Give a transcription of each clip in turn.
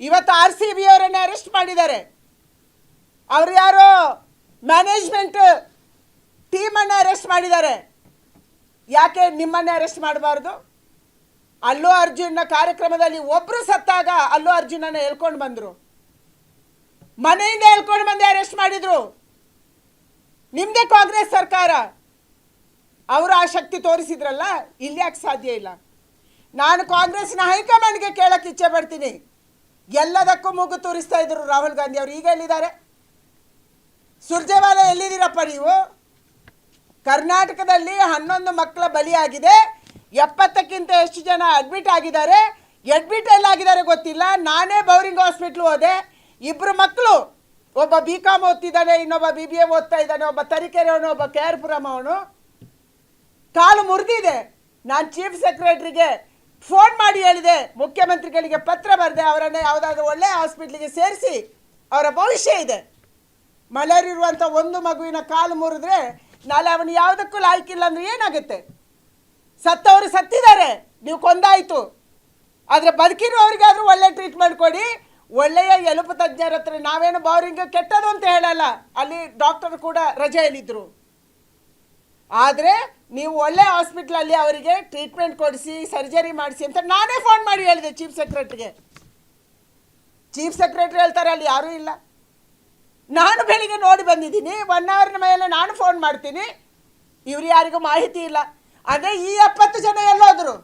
ಇವತ್ತು R C B ಅವರನ್ನ arrest ಮಾಡಿದ್ದಾರೆ. ಅವ್ರು ಯಾರು ಮ್ಯಾನೇಜ್ಮೆಂಟ್ ಟೀಮನ್ನು ಅರೆಸ್ಟ್ ಮಾಡಿದ್ದಾರೆ. ಯಾಕೆ ನಿಮ್ಮನ್ನೇ ಅರೆಸ್ಟ್ ಮಾಡಬಾರ್ದು? ಅಲ್ಲು ಅರ್ಜುನ್ನ ಕಾರ್ಯಕ್ರಮದಲ್ಲಿ ಒಬ್ಬರು ಸತ್ತಾಗ ಅಲ್ಲು ಅರ್ಜುನನ್ನು ಹೇಳ್ಕೊಂಡು ಬಂದರು. ಮನೆಯಿಂದ ಹೇಳ್ಕೊಂಡು ಬಂದು ಅರೆಸ್ಟ್ ಮಾಡಿದ್ರು. ನಿಮ್ಮದೇ ಕಾಂಗ್ರೆಸ್ ಸರ್ಕಾರ. ಅವರು ಆ ಶಕ್ತಿ ತೋರಿಸಿದ್ರಲ್ಲ ಇಲ್ಲಿ ಯಾಕೆ ಸಾಧ್ಯ ಇಲ್ಲ. ನಾನು ಕಾಂಗ್ರೆಸ್ನ ಹೈಕಮಾಂಡ್ಗೆ ಕೇಳಕ್ಕೆ ಇಚ್ಛೆ ಪಡ್ತೀನಿ. ಎಲ್ಲದಕ್ಕೂ ಮೂಗು ತೋರಿಸ್ತಾ ಇದ್ರು ರಾಹುಲ್ ಗಾಂಧಿ ಅವರು. ಈಗ ಎಲ್ಲಿದ್ದಾರೆ? ಸುರ್ಜೇವಾಲ ಎಲ್ಲಿದ್ದೀರಪ್ಪ ನೀವು? ಕರ್ನಾಟಕದಲ್ಲಿ ಹನ್ನೊಂದು ಮಕ್ಕಳ ಬಲಿಯಾಗಿದೆ. ಎಪ್ಪತ್ತಕ್ಕಿಂತ ಎಷ್ಟು ಜನ ಅಡ್ಮಿಟ್ ಆಗಿದ್ದಾರೆ? ಅಡ್ಮಿಟ್ ಎಲ್ಲಾಗಿದ್ದಾರೆ ಗೊತ್ತಿಲ್ಲ. ನಾನೇ ಬೌರಿಂಗ್ ಹಾಸ್ಪಿಟ್ಲ್ ಹೋದೆ. ಇಬ್ಬರು ಮಕ್ಕಳು ಒಬ್ಬ ಬಿ ಕಾಮ್ ಓದ್ತಿದ್ದಾನೆ, ಇನ್ನೊಬ್ಬ ಬಿ ಬಿ ಎ ಓದ್ತಾ ಇದ್ದಾನೆ, ಒಬ್ಬ ತರೀಕೆರೆ ಅವನು, ಒಬ್ಬ ಕೆ ಆರ್ ಪುರಮ್ ಅವನು. ಕಾಲು ಮುರಿದಿದೆ. ನಾನು ಚೀಫ್ ಸೆಕ್ರೆಟರಿಗೆ ಫೋನ್ ಮಾಡಿ ಹೇಳಿದೆ. ಮುಖ್ಯಮಂತ್ರಿಗಳಿಗೆ ಪತ್ರ ಬರೆದೆ, ಅವರನ್ನು ಯಾವುದಾದ್ರೂ ಒಳ್ಳೆಯ ಹಾಸ್ಪಿಟ್ಲಿಗೆ ಸೇರಿಸಿ, ಅವರ ಭವಿಷ್ಯ ಇದೆ. ಮಲೇರಿಯಾ ಇರುವಂಥ ಒಂದು ಮಗುವಿನ ಕಾಲು ಮುರಿದ್ರೆ ನಾಳೆ ಅವನು ಯಾವುದಕ್ಕೂ ಲಾಯ್ಕಿಲ್ಲ ಅಂದ್ರೆ ಏನಾಗುತ್ತೆ? ಸತ್ತವರು ಸತ್ತಿದ್ದಾರೆ. ನೀವು ಕೊಂದಾಯಿತು. ಆದರೆ ಬದುಕಿರುವವರಿಗಾದ್ರೂ ಒಳ್ಳೆ ಟ್ರೀಟ್ಮೆಂಟ್ ಕೊಡಿ. ಒಳ್ಳೆಯ ಎಲುಪು ತಜ್ಞರ ಹತ್ರ ನಾವೇನು ಬೌರಿಂಗ್ ಕೆಟ್ಟದು ಅಂತ ಹೇಳಲ್ಲ. ಅಲ್ಲಿ ಡಾಕ್ಟರ್ ಕೂಡ ರಜೆಯಲ್ಲಿದ್ದರು ಆದರೆ ನೀವು ಒಳ್ಳೆ ಹಾಸ್ಪಿಟ್ಲಲ್ಲಿ ಅವರಿಗೆ ಟ್ರೀಟ್ಮೆಂಟ್ ಕೊಡಿಸಿ ಸರ್ಜರಿ ಮಾಡಿಸಿ ಅಂತ ನಾನೇ ಫೋನ್ ಮಾಡಿ ಹೇಳಿದೆ ಚೀಫ್ ಸೆಕ್ರೆಟ್ರಿಗೆ ಚೀಫ್ ಸೆಕ್ರೆಟ್ರಿ ಹೇಳ್ತಾರೆ, ಅಲ್ಲಿ ಯಾರೂ ಇಲ್ಲ. ನಾನು ಬೆಳಿಗ್ಗೆ ನೋಡಿ ಬಂದಿದ್ದೀನಿ ಒನ್ ಅವರ್ನ ಮೇಲೆ ನಾನು ಫೋನ್ ಮಾಡ್ತೀನಿ. ಇವ್ರು ಯಾರಿಗೂ ಮಾಹಿತಿ ಇಲ್ಲ. ಅಂದರೆ ಈ ಎಪ್ಪತ್ತು ಜನ ಎಲ್ಲೋದ್ರು.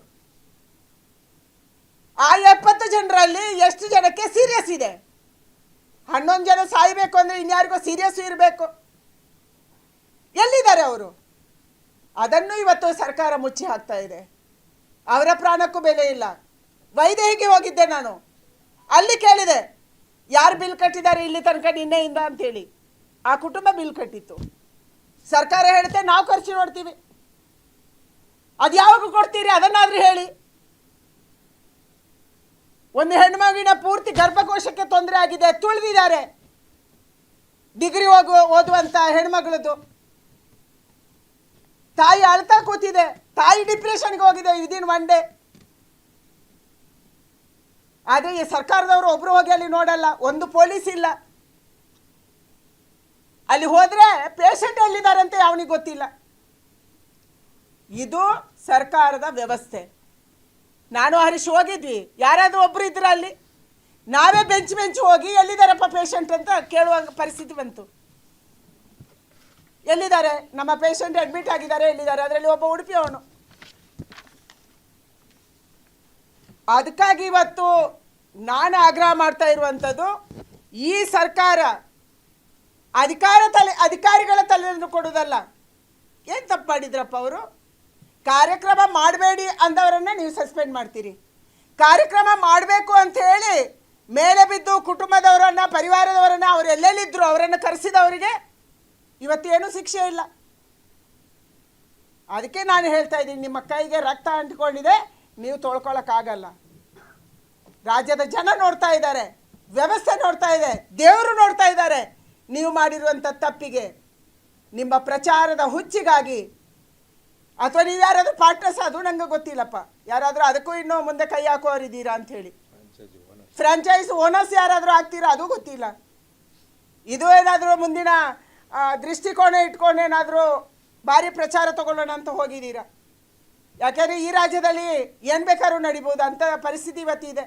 ಆ ಎಪ್ಪತ್ತು ಜನರಲ್ಲಿ ಎಷ್ಟು ಜನಕ್ಕೆ ಸೀರಿಯಸ್ ಇದೆ? ಹನ್ನೊಂದು ಜನ ಸಾಯಬೇಕು ಅಂದರೆ ಇನ್ಯಾರಿಗೋ ಸೀರಿಯಸ್ ಇರಬೇಕು. ಎಲ್ಲಿದ್ದಾರೆ ಅವರು? ಅದನ್ನು ಇವತ್ತು ಸರ್ಕಾರ ಮುಚ್ಚಿ ಹಾಕ್ತಾ ಇದೆ. ಅವರ ಪ್ರಾಣಕ್ಕೂ ಬೆಲೆ ಇಲ್ಲ. ವೈದೇಹಿಗೆ ಹೋಗಿದ್ದೆ ನಾನು. ಅಲ್ಲಿ ಕೇಳಿದೆ, ಯಾರು ಬಿಲ್ ಕಟ್ಟಿದ್ದಾರೆ ಇಲ್ಲಿ ತನಕ ನಿನ್ನೆಯಿಂದ ಅಂತೇಳಿ. ಆ ಕುಟುಂಬ ಬಿಲ್ ಕಟ್ಟಿತ್ತು. ಸರ್ಕಾರ ಹೇಳುತ್ತೆ ನಾವು ಖರ್ಚು ನೋಡ್ತೀವಿ. ಅದು ಯಾವಾಗ ಕೊಡ್ತೀರಿ? ಅದನ್ನಾದ್ರೂ ಹೇಳಿ. ಒಂದು ಹೆಣ್ಮಗಿನ ಪೂರ್ತಿ ಗರ್ಭಕೋಶಕ್ಕೆ ತೊಂದರೆ ಆಗಿದೆ, ತುಳಿದಿದ್ದಾರೆ. ಡಿಗ್ರಿ ಹೋಗುವ ಓದುವಂತ ಹೆಣ್ಮಗಳದ್ದು ತಾಯಿ ಅಳ್ತಾ ಕೂತಿದೆ. ತಾಯಿ ಡಿಪ್ರೆಷನ್ಗೆ ಹೋಗಿದೆ ವಿದಿನ್ ಒನ್ ಡೇ ಆದರೆ ಈ ಸರ್ಕಾರದವರು ಒಬ್ರು ಹೋಗಿ ಅಲ್ಲಿ ನೋಡಲ್ಲ, ಒಂದು ಪೊಲೀಸ್ ಇಲ್ಲ. ಅಲ್ಲಿ ಹೋದ್ರೆ ಪೇಷಂಟ್ ಎಲ್ಲಿದ್ದಾರಂತೆ ಅವನಿಗೆ ಗೊತ್ತಿಲ್ಲ. ಇದು ಸರ್ಕಾರದ ವ್ಯವಸ್ಥೆ. ನಾನು ಹರೀಶ್ ಹೋಗಿದ್ವಿ. ಯಾರಾದರೂ ಒಬ್ರು ಇದ್ರ ಅಲ್ಲಿ? ನಾವೇ ಬೆಂಚ್ ಬೆಂಚ್ ಹೋಗಿ ಎಲ್ಲಿದ್ದಾರಪ್ಪ ಪೇಷಂಟ್ ಅಂತ ಕೇಳುವ ಪರಿಸ್ಥಿತಿ ಬಂತು. ಎಲ್ಲಿದ್ದಾರೆ? ನಮ್ಮ ಪೇಷಂಟ್ ಅಡ್ಮಿಟ್ ಆಗಿದ್ದಾರೆ, ಎಲ್ಲಿದ್ದಾರೆ? ಅದರಲ್ಲಿ ಒಬ್ಬ ಉಡುಪಿ ಅವನು. ಅದಕ್ಕಾಗಿ ಇವತ್ತು ನಾನು ಆಗ್ರಹ ಮಾಡ್ತಾ ಇರುವಂಥದ್ದು, ಈ ಸರ್ಕಾರ ಅಧಿಕಾರ ತಲೆ, ಅಧಿಕಾರಿಗಳ ತಲೆಯನ್ನು ಕೊಡುವುದಲ್ಲ. ಏನು ತಪ್ಪು ಮಾಡಿದ್ರಪ್ಪ ಅವರು? ಕಾರ್ಯಕ್ರಮ ಮಾಡಬೇಡಿ ಅಂದವರನ್ನ ನೀವು ಸಸ್ಪೆಂಡ್ ಮಾಡ್ತೀರಿ. ಕಾರ್ಯಕ್ರಮ ಮಾಡಬೇಕು ಅಂತ ಹೇಳಿ, ಮೇಲೆ ಬಿದ್ದು ಕುಟುಂಬದವರನ್ನ, ಪರಿವಾರದವರನ್ನ, ಅವ್ರು ಎಲ್ಲೆಲ್ಲಿದ್ರು, ಅವರನ್ನು ಕರೆಸಿದವರಿಗೆ ಇವತ್ತೇನು ಶಿಕ್ಷೆ ಇಲ್ಲ. ಅದಕ್ಕೆ ನಾನು ಹೇಳ್ತಾ ಇದ್ದೀನಿ ನಿಮ್ಮ ಕೈಗೆ ರಕ್ತ ಅಂಟಿಕೊಂಡಿದೆ ನೀವು ತೊಳ್ಕೊಳಕ್ಕಾಗಲ್ಲ. ರಾಜ್ಯದ ಜನ ನೋಡ್ತಾ ಇದ್ದಾರೆ ವ್ಯವಸ್ಥೆ ನೋಡ್ತಾ ಇದೆ ದೇವರು ನೋಡ್ತಾ ಇದ್ದಾರೆ. ನೀವು ಮಾಡಿರುವಂಥ ತಪ್ಪಿಗೆ ನಿಮ್ಮ ಪ್ರಚಾರದ ಹುಚ್ಚಿಗಾಗಿ ಅಥವಾ ನೀವು ಯಾರಾದರೂ ಪಾರ್ಟ್ನರ್ಸ್ ಅದು ನನಗೆ ಗೊತ್ತಿಲ್ಲಪ್ಪ. ಯಾರಾದರೂ ಅದಕ್ಕೂ ಇನ್ನೂ ಮುಂದೆ ಕೈ ಹಾಕೋರಿದ್ದೀರಾ ಅಂತ ಹೇಳಿ. ಫ್ರಾಂಚೈಸ್ ಓನರ್ಸ್ ಯಾರಾದರೂ ಆಗ್ತೀರಾ ಅದು ಗೊತ್ತಿಲ್ಲ. ಇದು ಏನಾದರೂ ಮುಂದಿನ ದೃಷ್ಟಿಕೋನ ಇಟ್ಕೊಂಡು ಏನಾದರೂ ಭಾರಿ ಪ್ರಚಾರ ತಗೊಳ್ಳೋಣ ಅಂತ ಹೋಗಿದ್ದೀರಾ? ಯಾಕೆಂದರೆ ಈ ರಾಜ್ಯದಲ್ಲಿ ಏನು ಬೇಕಾದ್ರೂ ನಡಿಬೋದು ಅಂಥ ಪರಿಸ್ಥಿತಿ ಇವತ್ತಿದೆ.